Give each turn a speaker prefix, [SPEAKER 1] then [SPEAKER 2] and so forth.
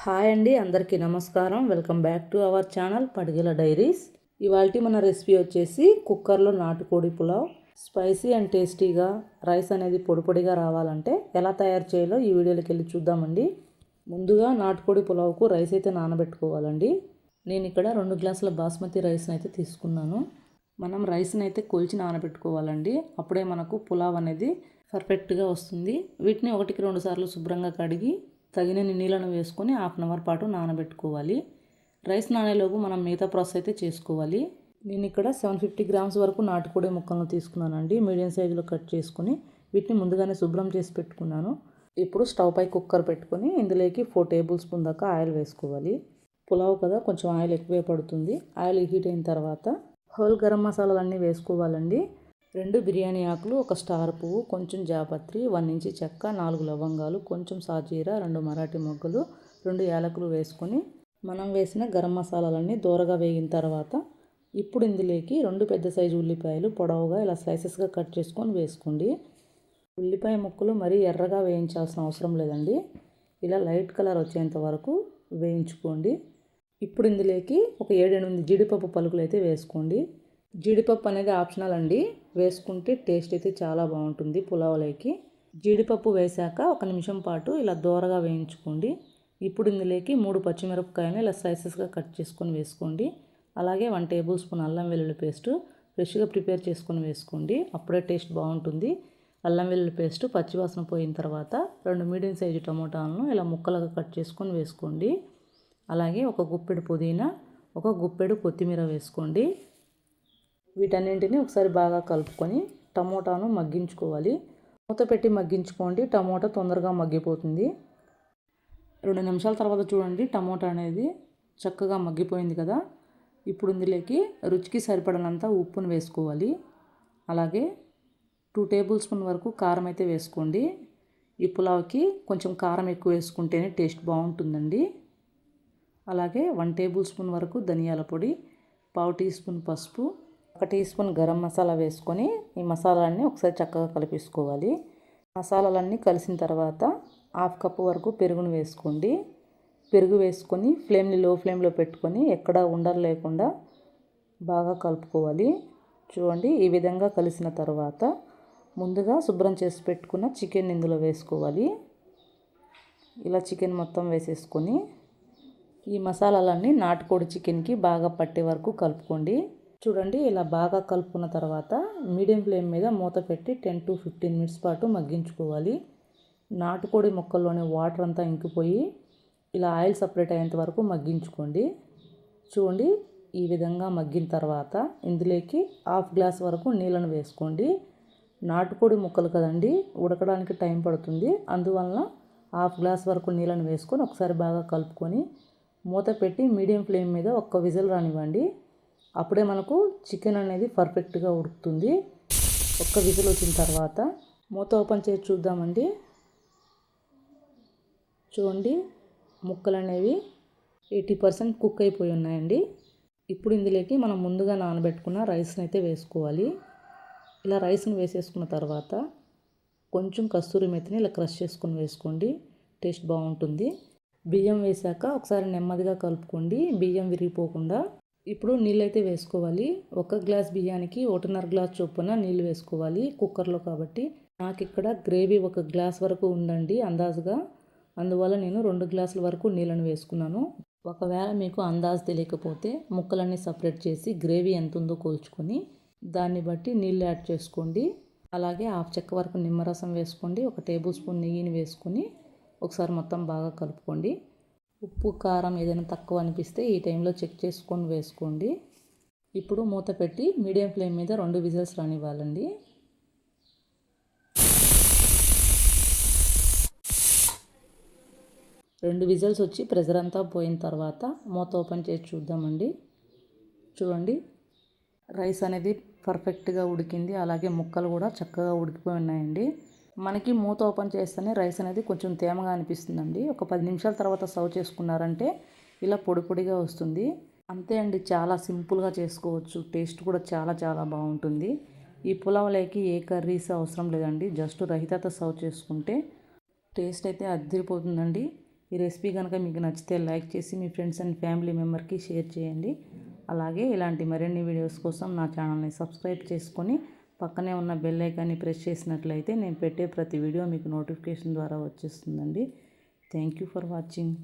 [SPEAKER 1] Hi అండి అందరికీ నమస్కారం. Welcome back to our channel Padigala diaries. ఇవాళ మన రెసిపీ వచ్చేసి కుక్కర్లో నాటుకోడి పులావ్. స్పైసీ అండ్ టేస్టీగా రైస్ అనేది పొడిపొడిగా రావాలంటే ఎలా తయారు చేయాలో ఈ వీడియోలోకి వెళ్ళి చూద్దామండి. ముందుగా నాటుకోడి పులావ్కు రైస్ అయితే నానబెట్టుకోవాలండి. నేను ఇక్కడ రెండు గ్లాసుల బాస్మతి రైస్ని అయితే తీసుకున్నాను. మనం రైస్ని అయితే కొలిచి నానబెట్టుకోవాలండి. అప్పుడే మనకు పులావ్ అనేది పర్ఫెక్ట్గా వస్తుంది. వీటిని ఒకటికి రెండు సార్లు శుభ్రంగా కడిగి తగినన్ని నీళ్ళను వేసుకొని హాఫ్ అన్ అవర్ పాటు నానబెట్టుకోవాలి. రైస్ నానేలోపు మనం మిగతా ప్రాసెస్ అయితే చేసుకోవాలి. నేను ఇక్కడ సెవెన్ ఫిఫ్టీ గ్రామ్స్ వరకు నాటుకోడి ముక్కలను తీసుకున్నానండి. మీడియం సైజులో కట్ చేసుకుని వీటిని ముందుగానే శుభ్రం చేసి పెట్టుకున్నాను. ఇప్పుడు స్టవ్ పై కుక్కర్ పెట్టుకొని ఇందులోకి ఫోర్ టేబుల్ స్పూన్ దాకా ఆయిల్ వేసుకోవాలి. పులావ్ కదా కొంచెం ఆయిల్ ఎక్కువే పడుతుంది. ఆయిల్ హీట్ అయిన తర్వాత హోల్ గరం మసాలాలన్నీ వేసుకోవాలండి. రెండు బిర్యానీ ఆకులు ఒక స్టార్ పువ్వు కొంచెం జాపత్రి వన్ ఇంచి చెక్క నాలుగు లవంగాలు కొంచెం సాజీరా రెండు మరాఠీ మొగ్గలు రెండు యాలకులు వేసుకొని మనం వేసిన గరం మసాలాలన్నీ దూరగా వేగిన తర్వాత ఇప్పుడు ఇందులోకి రెండు పెద్ద సైజు ఉల్లిపాయలు పొడవుగా ఇలా స్లైసెస్గా కట్ చేసుకొని వేసుకోండి. ఉల్లిపాయ ముక్కలు మరీ ఎర్రగా వేయించాల్సిన అవసరం లేదండి. ఇలా లైట్ కలర్ వచ్చేంత వరకు వేయించుకోండి. ఇప్పుడు ఇందులోకి ఒక ఏడెనిమిది జీడిపప్పు పలుకులు అయితే వేసుకోండి. జీడిపప్పు అనేది ఆప్షనల్ అండి. వేసుకుంటే టేస్ట్ అయితే చాలా బాగుంటుంది పులావులోకి. జీడిపప్పు వేశాక ఒక నిమిషం పాటు ఇలా దోరగా వేయించుకోండి. ఇప్పుడు ఇందులోకి మూడు పచ్చిమిరపకాయలు ఇలా స్లైసెస్గా కట్ చేసుకొని వేసుకోండి. అలాగే వన్ టేబుల్ స్పూన్ అల్లం వెల్లుల్లి పేస్ట్ ఫ్రెష్గా ప్రిపేర్ చేసుకొని వేసుకోండి. అప్పుడే టేస్ట్ బాగుంటుంది. అల్లం వెల్లుల్లి పేస్ట్ పచ్చివాసన పోయిన తర్వాత రెండు మీడియం సైజు టమోటాలను ఇలా ముక్కలుగా కట్ చేసుకొని వేసుకోండి. అలాగే ఒక గుప్పెడు పుదీనా ఒక గుప్పెడు కొత్తిమీర వేసుకోండి. వీటన్నింటినీ ఒకసారి బాగా కలుపుకొని టమోటాను మగ్గించుకోవాలి. మూత పెట్టి మగ్గించుకోండి. టమోటా తొందరగా మగ్గిపోతుంది. రెండు నిమిషాల తర్వాత చూడండి టమోటా అనేది చక్కగా మగ్గిపోయింది కదా. ఇప్పుడు ఇందులోకి రుచికి సరిపడినంత ఉప్పును వేసుకోవాలి. అలాగే టూ టేబుల్ స్పూన్ వరకు కారం అయితే వేసుకోండి. ఈ పులావ్కి కొంచెం కారం ఎక్కువ వేసుకుంటేనే టేస్ట్ బాగుంటుందండి. అలాగే వన్ టేబుల్ స్పూన్ వరకు ధనియాల పొడి పావు టీ స్పూన్ పసుపు ఒక టీ స్పూన్ గరం మసాలా వేసుకొని ఈ మసాలాన్ని ఒకసారి చక్కగా కలిపేసుకోవాలి. మసాలాలన్నీ కలిసిన తర్వాత హాఫ్ కప్ వరకు పెరుగును వేసుకోండి. పెరుగు వేసుకొని ఫ్లేమ్ని లో ఫ్లేమ్లో పెట్టుకొని ఎక్కడ ఉండలు లేకుండా బాగా కలుపుకోవాలి. చూడండి ఈ విధంగా కలిసిన తర్వాత ముందుగా శుభ్రం చేసి పెట్టుకున్న చికెన్ ఇందులో వేసుకోవాలి. ఇలా చికెన్ మొత్తం వేసేసుకొని ఈ మసాలాలన్నీ నాటుకోడి చికెన్కి బాగా పట్టే వరకు కలుపుకోండి. చూడండి ఇలా బాగా కలుపుకున్న తర్వాత మీడియం ఫ్లేమ్ మీద మూత పెట్టి టెన్ టు ఫిఫ్టీన్ మినిట్స్ పాటు మగ్గించుకోవాలి. నాటుకోడి మొక్కల్లోని వాటర్ అంతా ఇంకిపోయి ఇలా ఆయిల్ సపరేట్ అయ్యేంత వరకు మగ్గించుకోండి. చూడండి ఈ విధంగా మగ్గిన తర్వాత ఇందులోకి హాఫ్ గ్లాస్ వరకు నీళ్ళను వేసుకోండి. నాటుకోడి ముక్కలు కదండి ఉడకడానికి టైం పడుతుంది. అందువలన హాఫ్ గ్లాస్ వరకు నీళ్ళను వేసుకొని ఒకసారి బాగా కలుపుకొని మూత పెట్టి మీడియం ఫ్లేమ్ మీద ఒక్క విజిల్ రానివ్వండి. అప్పుడే మనకు చికెన్ అనేది పర్ఫెక్ట్గా ఉడుకుతుంది. ఒక్క విజిల్ వచ్చిన తర్వాత మూత ఓపెన్ చేసి చూద్దామండి. చూడండి ముక్కలు అనేవి ఎయిటీ పర్సెంట్ కుక్ అయిపోయి ఉన్నాయండి. ఇప్పుడు ఇందులోకి మనం ముందుగా నానబెట్టుకున్న రైస్ని అయితే వేసుకోవాలి. ఇలా రైస్ని వేసేసుకున్న తర్వాత కొంచెం కస్తూరి మెత్తిని ఇలా క్రష్ చేసుకొని వేసుకోండి. టేస్ట్ బాగుంటుంది. బియ్యం వేసాక ఒకసారి నెమ్మదిగా కలుపుకోండి. బియ్యం విరిగిపోకుండా ఇప్పుడు నీళ్ళైతే వేసుకోవాలి. ఒక గ్లాస్ బియ్యానికి ఒకటిన్నర గ్లాస్ చొప్పున నీళ్ళు వేసుకోవాలి కుక్కర్లో కాబట్టి. నాకు ఇక్కడ గ్రేవీ ఒక గ్లాస్ వరకు ఉందండి అందాజుగా. అందువల్ల నేను రెండు గ్లాసుల వరకు నీళ్ళను వేసుకున్నాను. ఒకవేళ మీకు అందాజు తెలియకపోతే ముక్కలన్నీ సపరేట్ చేసి గ్రేవీ ఎంత ఉందో కోల్చుకొని దాన్ని బట్టి నీళ్ళు యాడ్ చేసుకోండి. అలాగే హాఫ్ చెక్క వరకు నిమ్మరసం వేసుకోండి. ఒక టేబుల్ స్పూన్ నెయ్యిని వేసుకొని ఒకసారి మొత్తం బాగా కలుపుకోండి. ఉప్పు కారం ఏదైనా తక్కువ అనిపిస్తే ఈ టైంలో చెక్ చేసుకొని వేసుకోండి. ఇప్పుడు మూత పెట్టి మీడియం ఫ్లేమ్ మీద రెండు విజిల్స్ రానివ్వాలండి. రెండు విజిల్స్ వచ్చి ప్రెజర్ అంతా పోయిన తర్వాత మూత ఓపెన్ చేసి చూద్దామండి. చూడండి రైస్ అనేది పర్ఫెక్ట్గా ఉడికింది. అలాగే ముక్కలు కూడా చక్కగా ఉడికిపోయి ఉన్నాయండి. మనకి మూత ఓపెన్ చేస్తేనే రైస్ అనేది కొంచెం తేమగా అనిపిస్తుందండి. ఒక పది నిమిషాల తర్వాత సర్వ్ చేసుకున్నారంటే ఇలా పొడి పొడిగా వస్తుంది. అంతే అండి చాలా సింపుల్గా చేసుకోవచ్చు. టేస్ట్ కూడా చాలా చాలా బాగుంటుంది. ఈ పులావ్లోకి ఏ కర్రీస్ అవసరం లేదండి. జస్ట్ రహితతో సర్వ్ చేసుకుంటే టేస్ట్ అయితే అద్దరిపోతుందండి ఈ రెసిపీ కనుక మీకు నచ్చితే లైక్ చేసి మీ ఫ్రెండ్స్ అండ్ ఫ్యామిలీ మెంబర్కి షేర్ చేయండి. అలాగే ఇలాంటి మరిన్ని వీడియోస్ కోసం నా ఛానల్ని సబ్స్క్రైబ్ చేసుకొని పక్కనే ఉన్న బెల్ ఐకాన్ని ప్రెస్ చేసినట్లయితే నేను పెట్టే ప్రతి వీడియో మీకు నోటిఫికేషన్ ద్వారా వచ్చేస్తుందండి. Thank you for watching